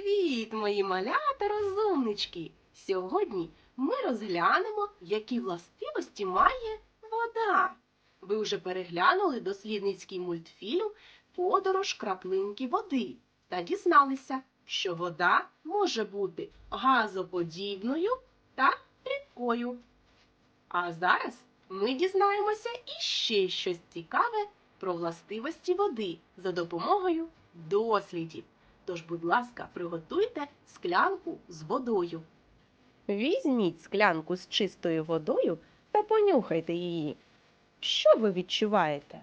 Привіт, мої малята розумнички! Сьогодні ми розглянемо, які властивості має вода. Ви вже переглянули дослідницький мультфільм Подорож краплинки води та дізналися, що вода може бути газоподібною та рідкою. А зараз ми дізнаємося іще щось цікаве про властивості води за допомогою дослідів. Тож, будь ласка, приготуйте склянку з водою. Візьміть склянку з чистою водою та понюхайте її. Що ви відчуваєте?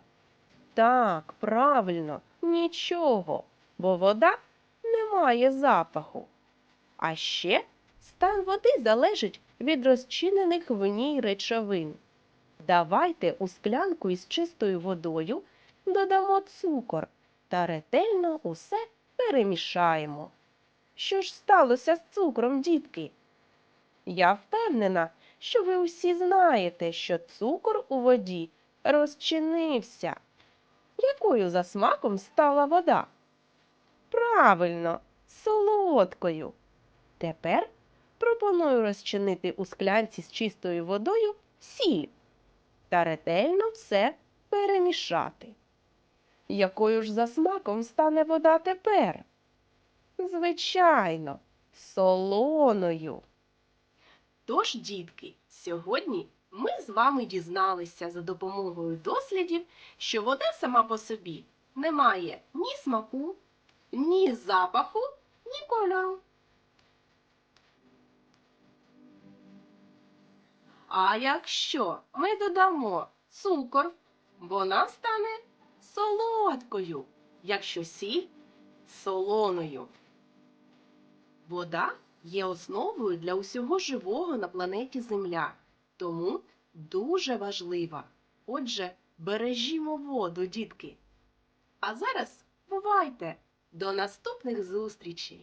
Так, правильно, нічого, бо вода не має запаху. А ще стан води залежить від розчинених в ній речовин. Давайте у склянку із чистою водою додамо цукор та ретельно усе перемішаємо. Що ж сталося з цукром, дітки? Я впевнена, що ви усі знаєте, що цукор у воді розчинився. Якою за смаком стала вода? Правильно, солодкою. Тепер пропоную розчинити у склянці з чистою водою сіль та ретельно все перемішати. Якою ж за смаком стане вода тепер? Звичайно, солоною. Тож, дітки, сьогодні ми з вами дізналися за допомогою дослідів, що вода сама по собі не має ні смаку, ні запаху, ні кольору. А якщо ми додамо цукор, вона стане солодкою, якщо сіль солоною. Вода є основою для усього живого на планеті Земля, тому дуже важлива. Отже, бережімо воду, дітки. А зараз бувайте! До наступних зустрічей!